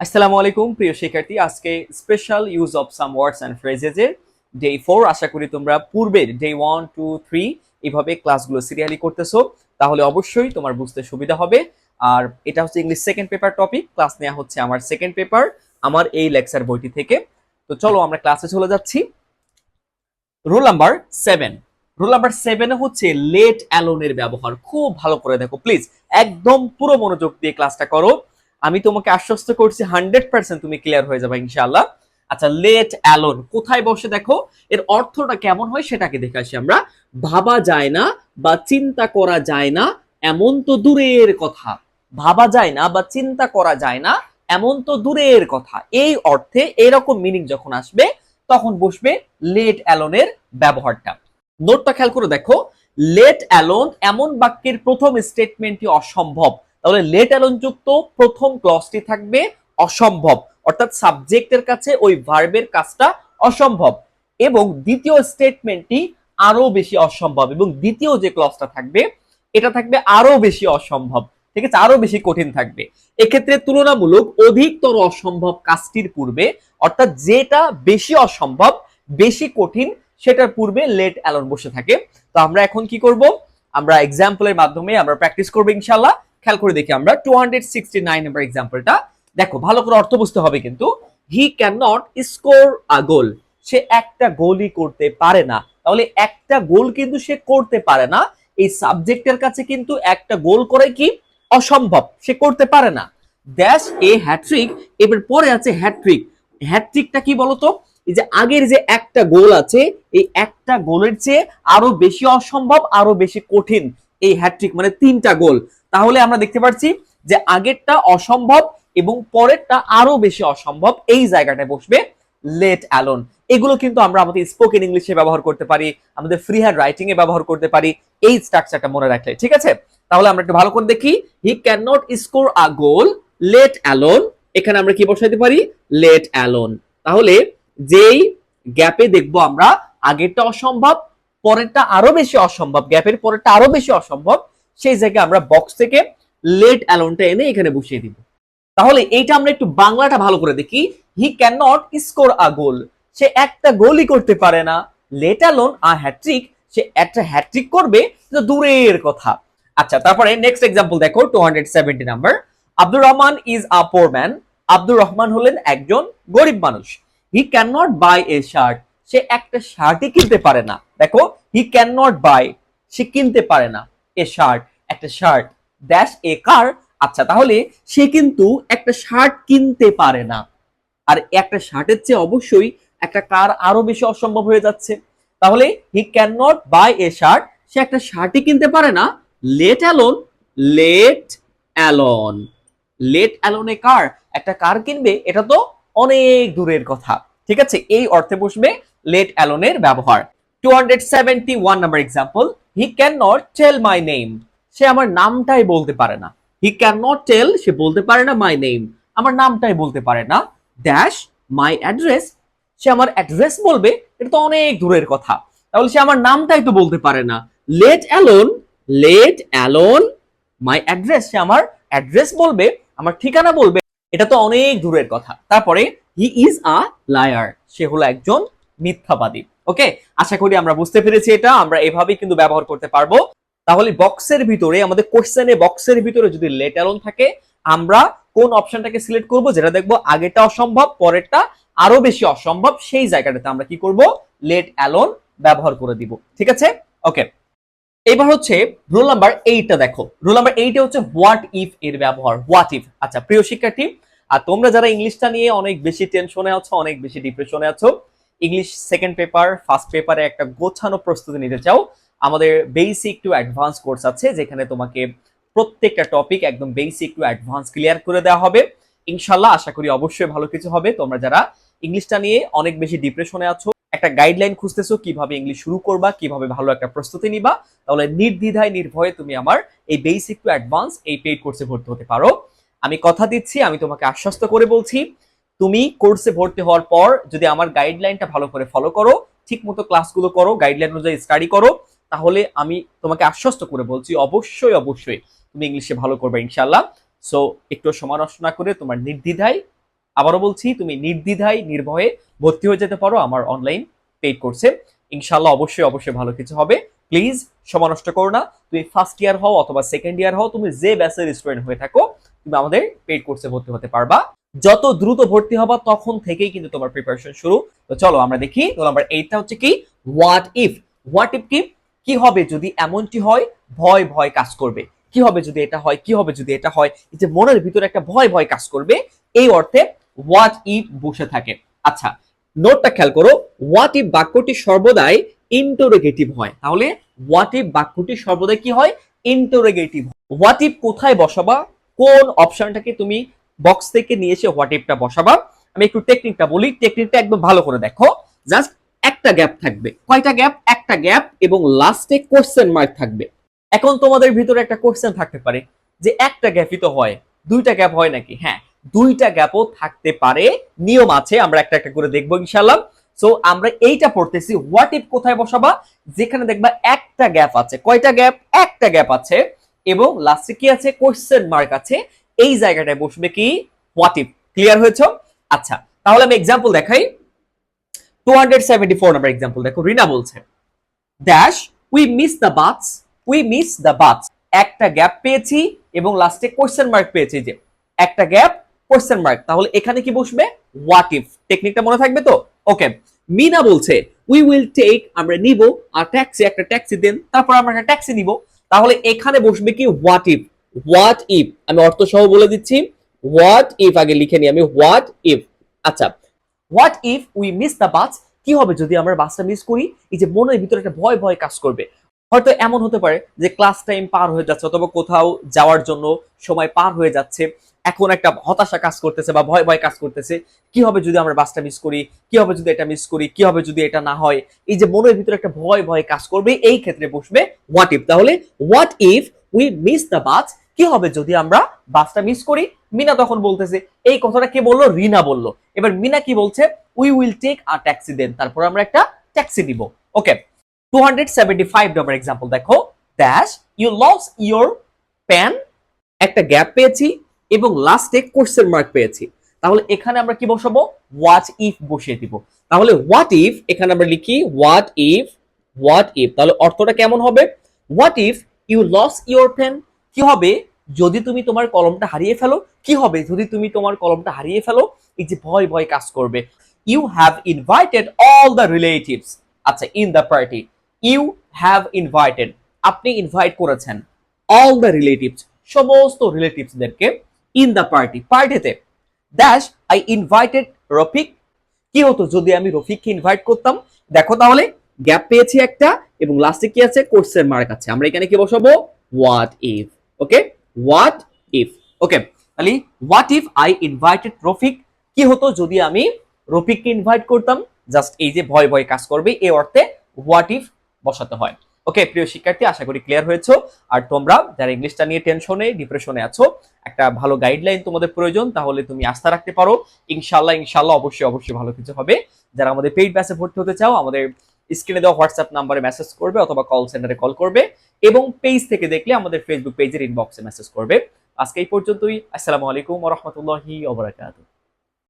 আসসালামু আলাইকুম, প্রিয় শিক্ষার্থী। আজকে special use of some words and ফ্রেজেসের day four আশা করি তোমরা পূর্বের ডে ওয়ান টু থ্রি এইভাবে ক্লাসগুলো সিরিয়ালি করতেছো। তাহলে অবশ্যই তোমার বুঝতে সুবিধা হবে। আর এটা হচ্ছে English second paper topic class নেওয়া হচ্ছে আমার সেকেন্ড পেপার আমার এই লেকচার বইটি থেকে। তো চলো আমরা ক্লাসে চলে যাচ্ছি। Rule number seven rule number সেভেনে হচ্ছে লেট অ্যালোনের ব্যবহার। খুব ভালো করে দেখো প্লিজ একদম পুরো মনোযোগ দিয়ে ক্লাসটা করো। আমি তোমাকে আশ্বস্ত করছি হান্ড্রেড পার্সেন্ট তুমি ক্লিয়ার হয়ে যাবে, ইনশাআল্লাহ। আচ্ছা লেট অ্যালোন, কোথায় বসে দেখো? এর অর্থটা কেমন হয় সেটাকে দেখে আসি আমরা। ভাবা যায় না বা চিন্তা করা যায় না, এমন তো দূরের কথা। ভাবা যায় না বা চিন্তা করা যায় না, এমন তো দূরের কথা। এই অর্থে এরকম মিনিং যখন আসবে, তখন বসবে লেট অ্যালোনের ব্যবহারটা। নোটটা খেয়াল করে দেখো, লেট অ্যালোন এমন বাক্যের প্রথম স্টেটমেন্টটি অসম্ভব। তাহলে লেট অ্যালোন যুক্ত প্রথম ক্লজটি থাকবে অসম্ভব। অর্থাৎ সাবজেক্টের কাছে ওই ভার্বের কাজটা অসম্ভব। এবং দ্বিতীয় স্টেটমেন্টটি আরও বেশি অসম্ভব এবং দ্বিতীয় যে ক্লজটা থাকবে, এটা থাকবে আরও বেশি অসম্ভব। ঠিক আছে? আরও বেশি কঠিন থাকবে। এক্ষেত্রে তুলনামূলক অধিকতর অসম্ভব কাজটির পূর্বে, অর্থাৎ যেটা বেশি অসম্ভব, বেশি কঠিন, সেটার পূর্বে লেট অ্যালোন বসে থাকে। তো আমরা এখন কি করব? আমরা এক্সাম্পলের মাধ্যমে আমরা প্র্যাকটিস করব ইনশাল্লাহ খেয়াল করে দেখি আমরা two hundred sixty nine number এক্সাম্পলটা দেখো, ভালো করে অর্থ বুঝতে হবে কিন্তু he can not score a goal সে একটা গোলই করতে পারে না। তাহলে একটা গোল কিন্তু সে করতে পারে না। এই সাবজেক্টের কাছে কিন্তু একটা গোল করে কি? অসম্ভব। সে করতে পারে না। দ্যাশ এ হ্যাট্রিক এবার পরে আছে হ্যাট্রিক হ্যাট্রিকটা কি বলতো? এই যে আগের যে একটা গোল আছে, এই একটা গোলের চেয়ে আরও বেশি অসম্ভব, আরও বেশি কঠিন। এই হ্যাট্রিক মানে তিনটা গোল তাহলে আমরা দেখতে পাচ্ছি যে আগেরটা অসম্ভব এবং পরেরটা আরও বেশি অসম্ভব। এই জায়গাটায় বসবে লেট অ্যালোন। এগুলো কিন্তু আমরা আমাদের স্পোকেন ইংলিশে ব্যবহার করতে পারি, আমাদের ফ্রি হ্যান্ড রাইটিং এ ব্যবহার করতে পারি, এই স্ট্রাকচারটা মনে রাখলে, ঠিক আছে? তাহলে আমরা একটু ভালো করে দেখি। He can not score a goal let alone. এখানে আমরা কি বসাইতে পারি? Let alone. তাহলে যেই গ্যাপে দেখব আমরা, আগেরটা অসম্ভব, পরেরটা আরও বেশি অসম্ভব, গ্যাপের পরেরটা আরও বেশি অসম্ভব সেই জায়গায় আমরা বক্স থেকে লেট অ্যালোনটা এনে এখানে বসিয়ে দিব। তাহলে এইটা আমরা একটু বাংলাটা ভালো করে দেখি। He can not score a goal সে একটা গোলই করতে পারে না। লেট অ্যালোন আ হ্যাট্রিক সে একটা হ্যাট্রিক করবে দূরের কথা। আচ্ছা তারপরে নেক্সট এক্সাম্পল দেখো two hundred seventy number Abdur Rahman is a poor man Abdur Rahman হলেন একজন গরিব মানুষ। He can not buy a shirt সে একটা শার্টই কিনতে পারে না। দেখো হি ক্যান নট বাই সে কিনতে পারে না। এ শার্ট একটা শার্ট ড্যাশ এ কার আচ্ছা তাহলে সে কিন্তু একটা শার্ট কিনতে পারে না। আর একটা শার্টের চেয়ে অবশ্যই একটা কার আরও বেশি অসম্ভব হয়ে যাচ্ছে। তাহলে he can not buy a shirt সে একটা শার্টই কিনতে পারে না। Let alone let alone let alone a car একটা কার কিনবে, এটা তো অনেক দূরের কথা। ঠিক আছে? এই অর্থে বসবে লেট অ্যালোনের ব্যবহার। Two hundred seventy one number example he can not tell my name সে আমার নামটাই বলতে পারে না। হি ক্যান নট টেল সে বলতে পারে না মাই নেম আমার নামটাই বলতে পারে না। ড্যাশ মাই অ্যাড্রেস সে আমার অ্যাড্রেস বলবে, এটা তো অনেক দূরের কথা। তাহলে সে আমার নামটাই তো বলতে পারে না। Let alone let alone my address সে আমার অ্যাড্রেস বলবে, আমার ঠিকানা বলবে, এটা তো অনেক দূরের কথা। তারপরে হি ইজ আ লায়ার সে হলো একজন মিথ্যাবাদী। ওকে আশা করি আমরা বুঝতে পেরেছি এটা, আমরা এভাবেই কিন্তু ব্যবহার করতে পারব। তাহলে বক্সের ভিতরে, আমাদের কোশ্চেনে বক্সের ভিতরে যদি লেট অ্যালোন থাকে, আমরা কোন অপশনটাকে সিলেক্ট করব? যেটা দেখব আগেটা অসম্ভব, পরেরটা আরও বেশি অসম্ভব, সেই জায়গাটাতে আমরা কি করব? লেট অ্যালোন ব্যবহার করে দিব। ঠিক আছে? ওকে এবার হচ্ছে রুল নাম্বার এইটটা দেখো। রুল নাম্বার এইটে হচ্ছে হোয়াট ইফ এর ব্যবহার। হোয়াট ইফ আচ্ছা প্রিয় শিক্ষার্থী, আর তোমরা যারা ইংলিশটা নিয়ে অনেক বেশি টেনশনে আছো, অনেক বেশি ডিপ্রেশনে আছো ইংলিশ সেকেন্ড পেপার ফার্স্ট পেপারে একটা গোছানো প্রস্তুতি নিতে চাও। আমাদের বেসিক টু অ্যাডভান্স কোর্স আছে, যেখানে তোমাকে প্রত্যেকটা টপিক একদম বেসিক টু অ্যাডভান্স ক্লিয়ার করে দেওয়া হবে। ইনশাল্লাহ আশা করি অবশ্যই ভালো কিছু হবে। তোমরা যারা ইংলিশটা নিয়ে অনেক বেশি ডিপ্রেশনে আছো, একটা গাইডলাইন খুঁজতেছো, কীভাবে ইংলিশ শুরু করবা, কীভাবে ভালো একটা প্রস্তুতি নিবা, তাহলে নির্দ্বিধায়, নির্ভয়ে তুমি আমার এই বেসিক টু অ্যাডভান্স এই পেইড কোর্সে ভর্তি হতে পারো। আমি কথা দিচ্ছি, আমি তোমাকে আশ্বস্ত করে বলছি তুমি কোর্সে ভর্তি হওয়ার পর যদি আমার গাইডলাইনটা ভালো করে ফলো করো ঠিক মতো ক্লাসগুলো করো গাইডলাইন অনুযায়ী স্টাডি করো, তাহলে আমি তোমাকে আশ্বস্ত করে বলছি, অবশ্যই অবশ্যই তুমি ইংলিশে ভালো করবে ইনশাল্লাহ সো একটু সময় নষ্ট না করে তোমার নির্দ্বিধায়, আবারও বলছি, তুমি নির্দ্বিধায়, নির্ভয়ে ভর্তি হয়ে যেতে পারো আমার অনলাইন পেইড কোর্সে ইনশাল্লাহ অবশ্যই অবশ্যই ভালো কিছু হবে। প্লিজ সময় নষ্ট করো না। তুমি ফার্স্ট ইয়ার হও অথবা সেকেন্ড ইয়ার হও, তুমি যে ব্যাচের স্টুডেন্ট হয়ে থাকো, তুমি আমাদের পেইড কোর্সে ভর্তি হতে পারবা। যত দ্রুত ভর্তি হবা তখন থেকেই কিন্তু তোমার প্রিপারেশন শুরু। তো চলো আমরা দেখি। রোল নাম্বার এইটটা হচ্ছে কি? হোয়াট ইফ হোয়াট ইফ কি? কি হবে যদি এমনটি হয়? ভয় ভয় কাজ করবে। কি হবে যদি এটা হয়? কি হবে যদি এটা হয়? এই যে মনের ভিতরে একটা ভয় ভয় কাজ করবে। এই অর্থে হোয়াট ইফ বসে থাকে। আচ্ছা নোটটা খেয়াল করো। হোয়াট ইফ বাক্যটি সর্বদাই ইন্টারোগেটিভ হয়। তাহলে হোয়াট ইফ বাক্যটি সর্বদাই কি হয়? ইন্টারোগেটিভ হোয়াট ইফ কোথায় বসাবা? কোন অপশনটাকে তুমি বক্স থেকে নিয়ে এসে হোয়াট ইফটা বসাবা। আমি একটু টেকনিকটা বলি টেকনিকটা একদম ভালো করে দেখো। জাস্ট একটা গ্যাপ থাকবে। কয়টা গ্যাপ একটা গ্যাপ এবং লাস্টে কোশ্চেন মার্ক থাকবে। এখন তোমাদের ভিতরে একটা কোশ্চেন থাকতে পারে, যে একটা গ্যাপই তো হয়। দুইটা গ্যাপ হয় নাকি? হ্যাঁ দুইটা গ্যাপও থাকতে পারে। নিয়ম আছে, আমরা একটা একটা করে দেখব ইনশাল্লাহ সো আমরা এইটা পড়তেছি হোয়াট ইফ কোথায় বসাবা? যেখানে দেখবা একটা গ্যাপ আছে। কয়টা গ্যাপ একটা গ্যাপ আছে। এবং লাস্টে কি আছে? কোশ্চেন মার্ক আছে। এই জায়গাটায় বসবে কি? ইফ ক্লিয়ার হয়েছে? আচ্ছা তাহলে আমি এক্সাম্পল দেখাই। Two hundred seventy four number example দেখো, রিনা বলছে dash we miss the baths we miss the baths একটা গ্যাপ পেয়েছি এবং লাস্টে কোশ্চেন মার্ক পেয়েছি যে, একটা গ্যাপ কোশ্চেন মার্ক তাহলে এখানে কি বসবে? হোয়াট ইফ টেকনিকটা মনে থাকবে তো? ওকে মিনা বলছে উই উইল টেক আমরা নিব, আর ট্যাক্সি একটা ট্যাক্সি দেন, তারপর আমরা একটা ট্যাক্সি নিব। তাহলে এখানে বসবে কি? হোয়াট ইফ হোয়াট ইফ আমি অর্থ সহ বলে দিচ্ছি হোয়াট ইফ আগে লিখে নিই আমি হোয়াট ইফ আচ্ছা what if we miss the bus কি হবে যদি আমরা বাসটা মিস করি? এই যে মনের ভিতরে একটা ভয় ভয় কাজ করবে। হয়তো এমন হতে পারে যে ক্লাস টাইম পার হয়ে যাচ্ছে অথবা কোথাও যাওয়ার জন্য সময় পার হয়ে যাচ্ছে। এখন একটা হতাশা কাজ করতেছে বা ভয় ভয় কাজ করতেছে। কি হবে যদি আমরা বাসটা মিস করি? কি হবে যদি এটা মিস করি? কি হবে যদি এটা না হয়? এই যে মনের ভিতরে একটা ভয় ভয় কাজ করবে। এই ক্ষেত্রে বসবে হোয়াট ইফ তাহলে what if we miss the bus কি হবে যদি আমরা বাসটা মিস করি? মিনা তখন বলতেছে, এই কথাটা কে বলল? রিনা বলল। এবার মিনা কি বলছে? We will take a taxi then তারপর আমরা একটা ট্যাক্সি নিব। Okay two hundred seventy five number example দেখো। Dash you lose your pen একটা গ্যাপ পেয়েছি, এবং লাস্টে কোশ্চেন মার্ক পেয়েছি। তাহলে এখানে আমরা কি বসাবো? হোয়াট ইফ বসিয়ে দিব। তাহলে হোয়াট ইফ এখানে আমরা লিখি হোয়াট ইফ হোয়াট ইফ তাহলে অর্থটা কেমন হবে? What if you lose your pen কি হবে? যদি তুমি তোমার কলমটা হারিয়ে ফেলো, কি হবে? যদি তুমি তোমার কলমটা হারিয়ে ফেলো, এই যে ভয় ভয় কাজ করবে। You have invited all the relatives আচ্ছা in the party you have invited আপনি ইনভাইট করেছেন অল দ্য রিলেটিভস সমস্ত রিলেটিভসদেরকে ইন দ্য পার্টি পার্টিতে দ্যাশ আই ইনভাইটেড রফিক কি হতো যদি আমি রফিককে ইনভাইট করতাম? দেখো তাহলে গ্যাপ পেয়েছি একটা এবং লাস্টে কি আছে? কোর্সের মার্ক আছে। আমরা এখানে কি বসাবো? What if okay what if okay তাহলে what if I invited Rafiq কি হতো যদি আমি রফিককে ইনভাইট করতাম? জাস্ট এই যে ভয় ভয় কাজ করবে, এই অর্থে হোয়াট ইফ বসাতে হয়। ওকে প্রিয় শিক্ষার্থী, আশা করি ক্লিয়ার হয়েছো। আর তোমরা যারা ইংলিশটা নিয়ে টেনশনে ডিপ্রেশনে আছো, একটা ভালো গাইডলাইন তোমাদের প্রয়োজন, তাহলে তুমি আস্থা রাখতে পারো। ইনশাল্লাহ ইনশাল্লাহ অবশ্যই অবশ্যই ভালো কিছু হবে। যারা আমাদের পেইড ব্যাচে ভর্তি হতে চাও, আমাদের স্ক্রিনে দেওয়া হোয়াটসঅ্যাপ নাম্বারে মেসেজ করবে অথবা কল সেন্টারে কল করবে এবং পেজ থেকে দেখলে আমাদের ফেসবুক পেজের ইনবক্সে মেসেজ করবে। আজকে এই পর্যন্তই। আসসালামু আলাইকুম রহমতুল্লাহি ওবরাকাতুহ